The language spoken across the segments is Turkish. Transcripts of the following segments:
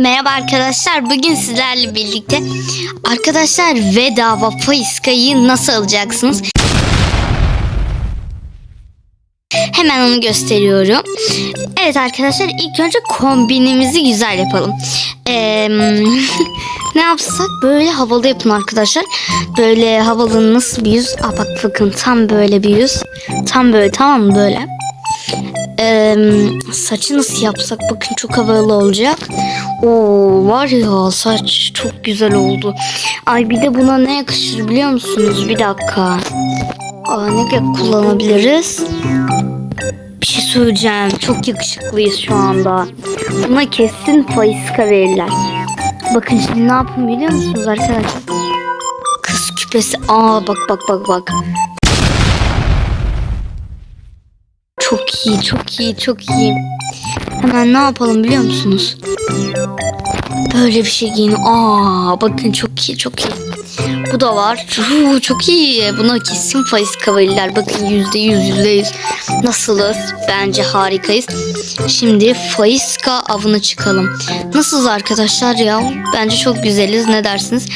merhaba arkadaşlar. Bugün sizlerle birlikte arkadaşlar bedava Faiska'yı nasıl alacaksınız? Hemen onu gösteriyorum. Evet arkadaşlar ilk önce kombinimizi güzel yapalım. Ee, ne yapsak böyle havalı yapın arkadaşlar. Böyle havalı nasıl bir yüz? Aa bak bakın tam böyle bir yüz. Tam böyle tamam mı böyle? Ee, saçı nasıl yapsak bakın çok havalı olacak. Oo var ya saç çok güzel oldu. Ay bir de buna ne yakışır biliyor musunuz? Bir dakika. Aa, ne kullanabiliriz? Bir şey söyleyeceğim. Çok yakışıklıyız şu anda. Buna kesin faiska verirler. Bakın şimdi ne yapın biliyor musunuz arkadaşlar? Kız küpesi. Aa bak bak bak bak. Çok iyi, çok iyi, çok iyi. Hemen ne yapalım biliyor musunuz? Böyle bir şey giyin. Aa, bakın çok iyi, çok iyi. Bu da var. Uu, çok iyi. Buna kesin faiz verirler. Bakın yüzde yüz, yüzde yüz. Nasılız? Bence harikayız. Şimdi Faiska avına çıkalım. Nasılız arkadaşlar ya? Bence çok güzeliz. Ne dersiniz?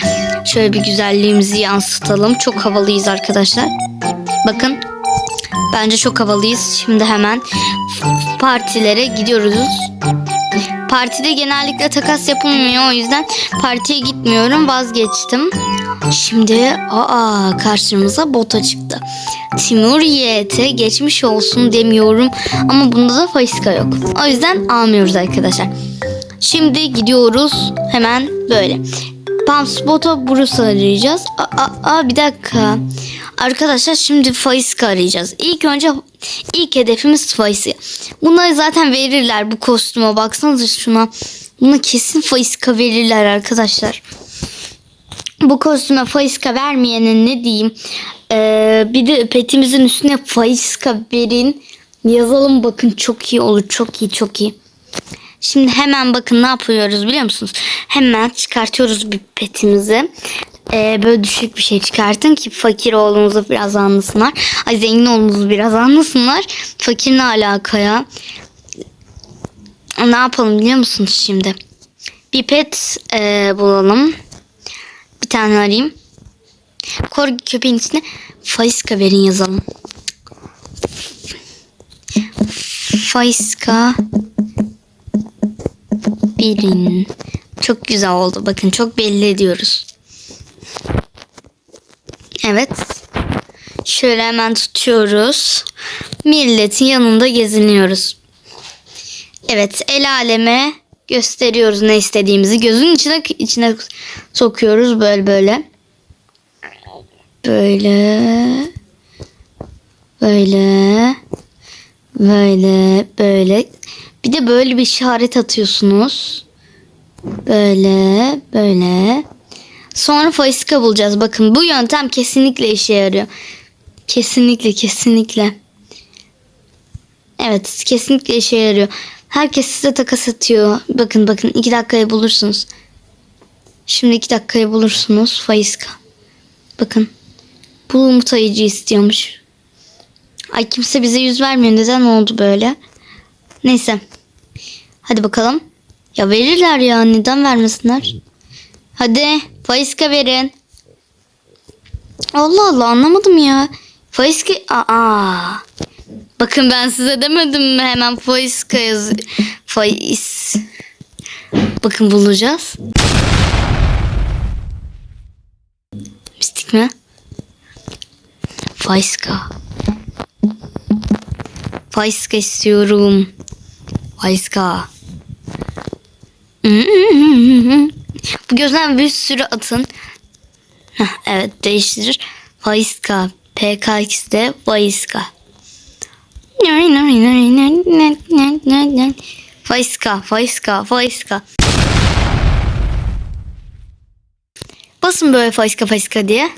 Şöyle bir güzelliğimizi yansıtalım. Çok havalıyız arkadaşlar. Bakın Bence çok havalıyız. Şimdi hemen partilere gidiyoruz. Partide genellikle takas yapılmıyor. O yüzden partiye gitmiyorum. Vazgeçtim. Şimdi aa karşımıza bota çıktı. Timur YT geçmiş olsun demiyorum. Ama bunda da faiska yok. O yüzden almıyoruz arkadaşlar. Şimdi gidiyoruz hemen böyle. Pamspot'a Bruce arayacağız. Aa, aa, bir dakika. Arkadaşlar şimdi Faiska arayacağız. İlk önce ilk hedefimiz Faiska. Bunları zaten verirler bu kostüme. Baksanıza şuna. Buna kesin Faiska verirler arkadaşlar. Bu kostüme Faiska vermeyene ne diyeyim. Ee, bir de petimizin üstüne Faiska verin. Yazalım bakın çok iyi olur. Çok iyi çok iyi. Şimdi hemen bakın ne yapıyoruz biliyor musunuz? Hemen çıkartıyoruz bir petimizi. Ee, böyle düşük bir şey çıkartın ki fakir olduğunuzu biraz anlasınlar. Ay zengin olduğunuzu biraz anlasınlar. Fakir ne alaka ya? Ne yapalım biliyor musunuz şimdi? Bir pet e, bulalım. Bir tane arayayım. Korgi köpeğin içine Faiska verin yazalım. Faiska verin. Çok güzel oldu. Bakın çok belli ediyoruz. Evet. Şöyle hemen tutuyoruz. Milletin yanında geziniyoruz. Evet el aleme gösteriyoruz ne istediğimizi. Gözün içine içine sokuyoruz böyle böyle. Böyle. Böyle. Böyle. Böyle. Bir de böyle bir işaret atıyorsunuz. Böyle. Böyle. Sonra faiska bulacağız. Bakın bu yöntem kesinlikle işe yarıyor. Kesinlikle kesinlikle. Evet kesinlikle işe yarıyor. Herkes size takas atıyor. Bakın bakın iki dakikaya bulursunuz. Şimdi iki dakikaya bulursunuz faiska. Bakın. Bu umut ayıcı istiyormuş. Ay kimse bize yüz vermiyor. Neden oldu böyle? Neyse. Hadi bakalım. Ya verirler ya. Neden vermesinler? Hadi faiska verin. Allah Allah anlamadım ya. Faiska... Aa. Bakın ben size demedim mi hemen faiska yaz... Faiz... Bakın bulacağız. Mistik mi? Faiska. Faiska istiyorum. Faiska. Bu gözden bir sürü atın. Heh, evet değiştirir. Faiska. PKX'de Faiska. Faiska, Faiska, Faiska. Basın böyle Faiska, Faiska diye.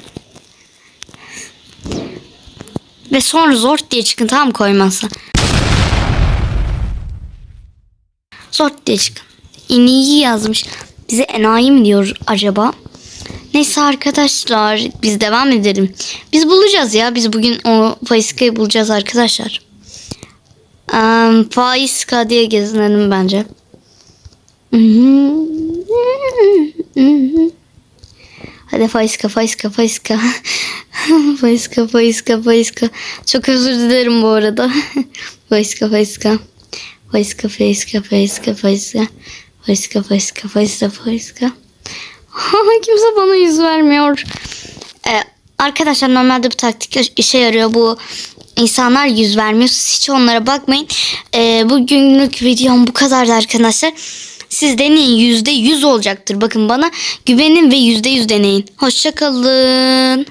Ve sonra zor diye çıkın tamam koymazsa. Zor diye çıkın. İniyi yazmış. Bize enayi mi diyor acaba? Neyse arkadaşlar biz devam edelim. Biz bulacağız ya. Biz bugün o Faiska'yı bulacağız arkadaşlar. Um, Faiska diye gezinelim bence. Hadi faiska faiska faiska. faiska faiska faiska. Çok özür dilerim bu arada. faiska faiska. Faiska faiska faiska faiska. Faiska faiska faiska faiska. Kimse bana yüz vermiyor. Ee, arkadaşlar normalde bu taktik işe yarıyor. Bu insanlar yüz vermiyor. Siz hiç onlara bakmayın. Ee, bugünlük videom bu kadardı arkadaşlar. Siz deneyin yüzde yüz olacaktır. Bakın bana güvenin ve yüzde yüz deneyin. Hoşçakalın.